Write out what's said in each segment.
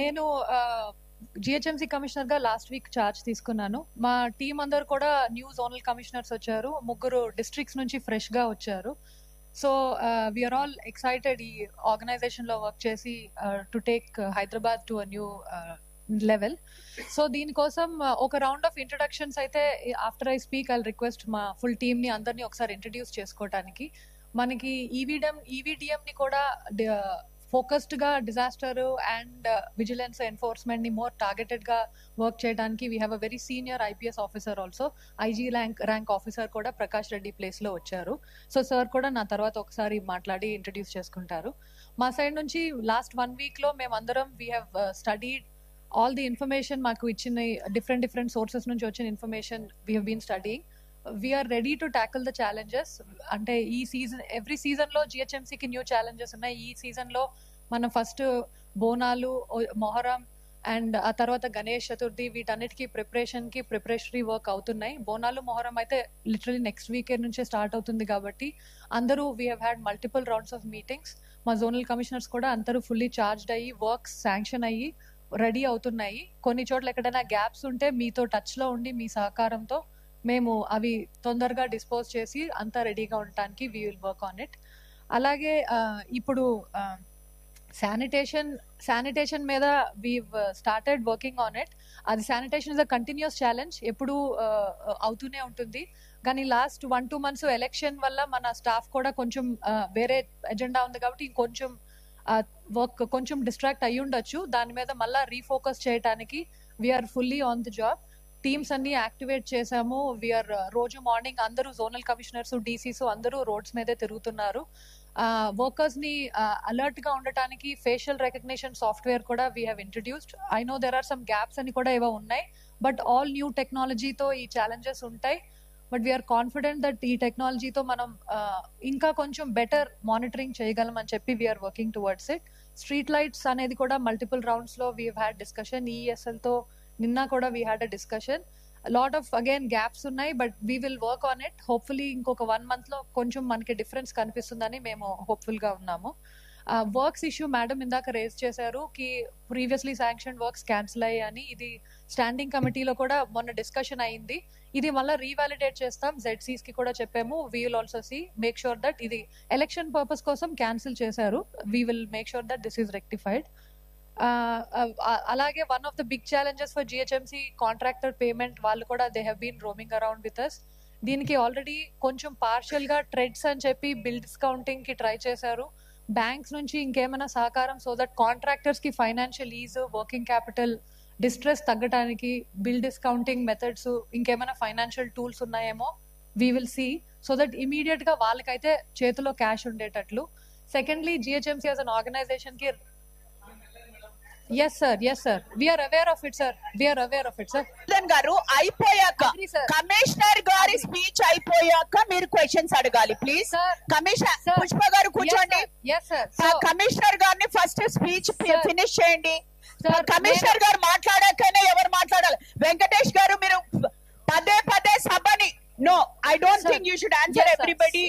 నేను జిహెచ్ఎంసీ కమిషనర్గా last week charge తీసుకున్నాను. మా టీం అందరు కూడా న్యూ జోనల్ కమిషనర్స్ వచ్చారు. ముగ్గురు డిస్ట్రిక్ట్స్ నుంచి ఫ్రెష్గా వచ్చారు. సో వీఆర్ ఆల్ ఎక్సైటెడ్ ఈ ఆర్గనైజేషన్లో వర్క్ చేసి to take Hyderabad to a new level so దీనికోసం ఒక రౌండ్ ఆఫ్ ఇంట్రడక్షన్స్ అయితే after I speak I request మా ఫుల్ టీమ్ని అందరినీ ఒకసారి ఇంట్రడ్యూస్ చేసుకోవడానికి మనకి ఈవీడిఎం ఈవీడిఎం ని కూడా ఫోకస్డ్గా డిజాస్టర్ అండ్ uh, విజిలెన్స్ ఎన్ఫోర్స్మెంట్ని మోర్ టార్గెటెడ్గా వర్క్ చేయడానికి we have a very senior IPS officer also IG rank rank officer కూడా ప్రకాష్ రెడ్డి ప్లేస్లో వచ్చారు. సో సార్ కూడా నా తర్వాత ఒకసారి మాట్లాడి ఇంట్రడ్యూస్ చేసుకుంటారు. మా సైడ్ నుంచి లాస్ట్ వన్ వీక్లో మేమందరం we have studied all the information మాకు ఇచ్చిన డిఫరెంట్ డిఫరెంట్ సోర్సెస్ నుంచి వచ్చిన information we have been studying we are ready to tackle the challenges అంటే ఈ సీజన్ ఎవ్రీ సీజన్లో జిహెచ్ఎంసీకి న్యూ ఛాలెంజెస్ ఉన్నాయి. ఈ సీజన్లో మనం ఫస్ట్ బోనాలు మొహరం అండ్ ఆ తర్వాత గణేష్ చతుర్థి వీటన్నిటికీ ప్రిపరేషన్కి ప్రిపరేషనరీ వర్క్ అవుతున్నాయి. బోనాలు మొహరం అయితే లిటరలీ నెక్స్ట్ వీకెండ్ నుంచే స్టార్ట్ అవుతుంది కాబట్టి అందరూ we had multiple rounds of meetings మా జోనల్ కమిషనర్స్ కూడా అందరూ ఫుల్లీ చార్జ్డ్ అయ్యి వర్క్స్ శాంక్షన్ అయ్యి రెడీ అవుతున్నాయి. కొన్ని చోట్ల ఎక్కడైనా గ్యాప్స్ ఉంటే మీతో టచ్లో ఉండి మీ సహకారంతో మేము అవి తొందరగా డిస్పోజ్ చేసి అంతా రెడీగా ఉండటానికి we will work on it అలాగే ఇప్పుడు శానిటేషన్ శానిటేషన్ మీద we started working on it అది sanitation is a continuous challenge ఎప్పుడు అవుతూనే ఉంటుంది. కానీ last one two months election వల్ల మన స్టాఫ్ కూడా కొంచెం వేరే ఎజెండా ఉంది కాబట్టి ఇంకొంచెం వర్క్ కొంచెం డిస్ట్రాక్ట్ అయ్యి ఉండొచ్చు దాని మీద మళ్ళీ రీఫోకస్ చేయడానికి we are fully on the job teams అన్ని యాక్టివేట్ చేశాము. వీఆర్ uh, రోజు మార్నింగ్ అందరూ జోనల్ కమిషనర్స్ డీసీస్ అందరూ రోడ్స్ మీదే తిరుగుతున్నారు. వర్కర్స్ని అలర్ట్గా ఉండటానికి ఫేషియల్ రికగ్నిషన్ సాఫ్ట్వేర్ కూడా we have introduced I know there are some gaps అని కూడా ఏవో ఉన్నాయి బట్ ఆల్ న్యూ టెక్నాలజీతో ఈ ఛాలెంజెస్ ఉంటాయి. బట్ వీఆర్ కాన్ఫిడెంట్ దట్ ఈ టెక్నాలజీతో మనం ఇంకా కొంచెం బెటర్ మానిటరింగ్ చేయగలం అని చెప్పి we are working towards it street lights అనేది కూడా మల్టిపుల్ రౌండ్స్లో వీ హ్యాడ్ డిస్కషన్ ఈఎస్ఎల్తో నిన్న కూడా we had a discussion lot of again gaps ఉన్నాయి but we will work on it hopefully ఇంకొక వన్ మంత్లో కొంచెం మనకి డిఫరెన్స్ కనిపిస్తుందని మేము హోప్ఫుల్గా ఉన్నాము. వర్క్స్ ఇష్యూ మేడం ఇందాక రేజ్ చేశారు కి ప్రీవియస్లీ శాంక్షన్ వర్క్స్ క్యాన్సిల్ అయ్యాయని. ఇది స్టాండింగ్ కమిటీలో కూడా మొన్న డిస్కషన్ అయింది. ఇది మళ్ళీ రీవాలిడేట్ చేస్తాం. జెడ్సీస్కి కూడా చెప్పాము. We will also see make sure that ఇది ఎలక్షన్ పర్పస్ కోసం క్యాన్సిల్ చేశారు. We will make sure that this is rectified అలాగే one of the big challenges for GHMC contractor payment వాళ్ళు కూడా they have been roaming around with us దీనికి already కొంచెం పార్షియల్గా TReDS అని చెప్పి బిల్ డిస్కౌంటింగ్కి ట్రై చేశారు. బ్యాంక్స్ నుంచి ఇంకేమైనా సహకారం so that కాంట్రాక్టర్స్కి financial is working capital distress తగ్గడానికి బిల్ డిస్కౌంటింగ్ మెథడ్స్ ఇంకేమైనా ఫైనాన్షియల్ టూల్స్ ఉన్నాయేమో we will see so that ఇమీడియట్గా వాళ్ళకైతే చేతిలో క్యాష్ ఉండేటట్లు. Secondly GHMC as an ఆర్గనైజేషన్కి yes sir yes sir we are aware of it sir we are aware of it sir గారు అయిపోయాక. Commissioner గారి speech అయిపోయాక మీరు క్వశ్చన్స్ అడగాలి ప్లీజ్. కమిషనర్. పుష్ప గారు కూర్చోండి. కమిషనర్ గారిని ఫస్ట్ స్పీచ్. ఫినిష్ చేయండి. కమిషనర్ గారు మాట్లాడాకనే ఎవరు మాట్లాడాలి? వెంకటేష్ గారు మీరు పదే పదే సభని no I don't. Think you should answer everybody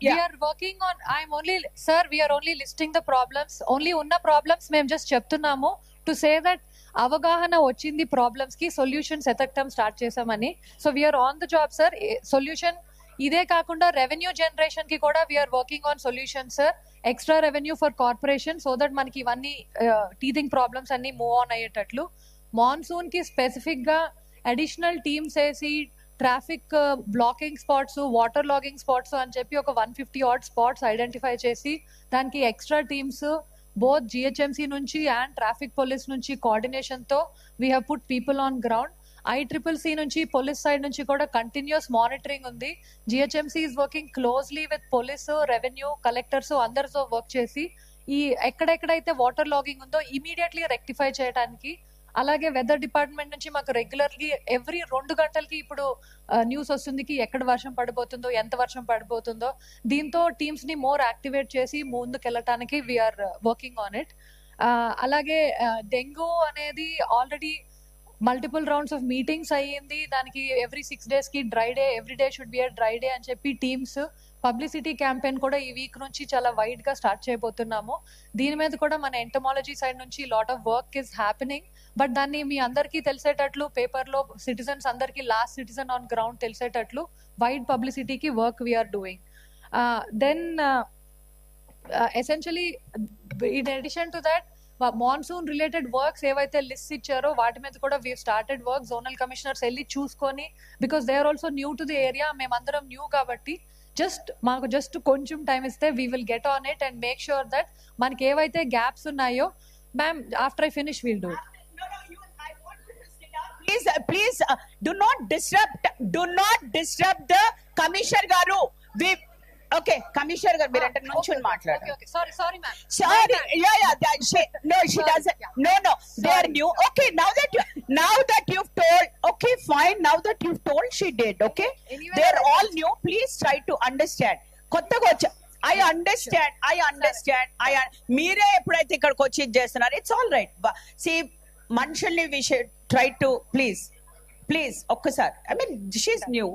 we are, working on. I'm only, sir. We are only listing the problems. Only ఉన్న ప్రాబ్లమ్స్ మేము జస్ట్ చెప్తున్నాము టు సే దట్ అవగాహన వచ్చింది ప్రాబ్లమ్స్కి సొల్యూషన్స్ ఎతకటం స్టార్ట్ చేసామని so we are on the job sir solution ఇదే కాకుండా రెవెన్యూ జనరేషన్కి కూడా we are working on solution sir extra revenue for corporation so that మనకి ఇవన్నీ టీథింగ్ ప్రాబ్లమ్స్ అన్ని మూవ్ ఆన్ అయ్యేటట్లు మాన్సూన్కి స్పెసిఫిక్గా అడిషనల్ టీమ్స్ వేసి traffic blocking spots water logging spots అని చెప్పి ఒక one fifty odd spots identify చేసి దానికి ఎక్స్ట్రా టీమ్స్ బోత్ జిహెచ్ఎంసీ నుంచి అండ్ ట్రాఫిక్ పోలీస్ నుంచి కోఆర్డినేషన్తో we have put people on ground I triple C నుంచి పోలీస్ సైడ్ నుంచి కూడా కంటిన్యూస్ మానిటరింగ్ ఉంది. GHMC is working closely with police revenue collectors అందరితో work చేసి ఈ ఎక్కడెక్కడైతే వాటర్ లాగింగ్ ఉందో ఇమీడియట్లీ రెక్టిఫై చేయడానికి అలాగే వెదర్ డిపార్ట్మెంట్ నుంచి మాకు రెగ్యులర్లీ ఎవ్రీ రెండు గంటలకి ఇప్పుడు న్యూస్ వస్తుంది కి ఎక్కడ వర్షం పడిపోతుందో ఎంత వర్షం పడిపోతుందో. దీంతో టీమ్స్ని మోర్ యాక్టివేట్ చేసి ముందుకెళ్ళటానికి we are working on it అలాగే డెంగ్యూ అనేది already multiple rounds of meetings అయ్యింది. దానికి ఎవ్రీ సిక్స్ డేస్కి dry day every day should be a dry day అని చెప్పి టీమ్స్ పబ్లిసిటీ క్యాంపెయిన్ కూడా ఈ వీక్ నుంచి చాలా వైడ్గా స్టార్ట్ చేయబోతున్నాము. దీని మీద కూడా మన ఎంటమాలజీ సైడ్ నుంచి lot of work is happening but దాన్ని మీ అందరికీ తెలిసేటట్లు పేపర్లో సిటిజన్స్ అందరికీ లాస్ట్ సిటిజన్ ఆన్ గ్రౌండ్ తెలిసేటట్లు wide పబ్లిసిటీకి work we're doing then essentially in addition to that monsoon related works ఏవైతే లిస్ట్ ఇచ్చారో వాటి మీద కూడా we started work zonal commissioners వెళ్ళి చూసుకొని because they are also new to the area మేమందరం new కాబట్టి జస్ట్ మాకు జస్ట్ కొంచెం టైం ఇస్తే we will get on it and make sure that మనకి ఏవైతే గ్యాప్స్ ఉన్నాయో ma'am after I finish will do it No, no, you, I want you to sit down. Please, uh, please, uh, do not disrupt, do not disrupt the commissioner garu. We, okay, commissioner garu, మీరు అంటే నుంచుని మాట్లాడారు. Sorry sorry ma'am Sorry, yeah, yeah, that she, no, she Sorry, doesn't, yeah. no, no, they are Sorry. new. Okay, okay, fine, now that you've told, she did, okay? They're all new, please try to understand. కొత్తగా వచ్చా I understand I understand I మీరే ఎప్పుడైతే ఇక్కడికి వచ్చి చేస్తున్నారు it's all right see మనుషుల్ని we should try to please please ఒక్కసారి I mean she's new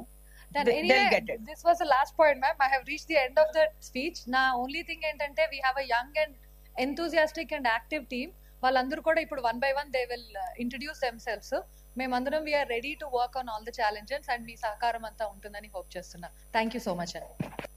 they'll anyway, get it. this was the last point, ma'am. I have reached the end of the speech. నా only thing ఏంటంటే we have a young and enthusiastic and active team వాళ్ళందరూ కూడా ఇప్పుడు one by one they will introduce themselves మేమందరం we're ready to work on all the challenges and మీ సహకారం అంతా ఉంటుందని hope చేస్తున్నా. థ్యాంక్ యూ సో మచ్ అండి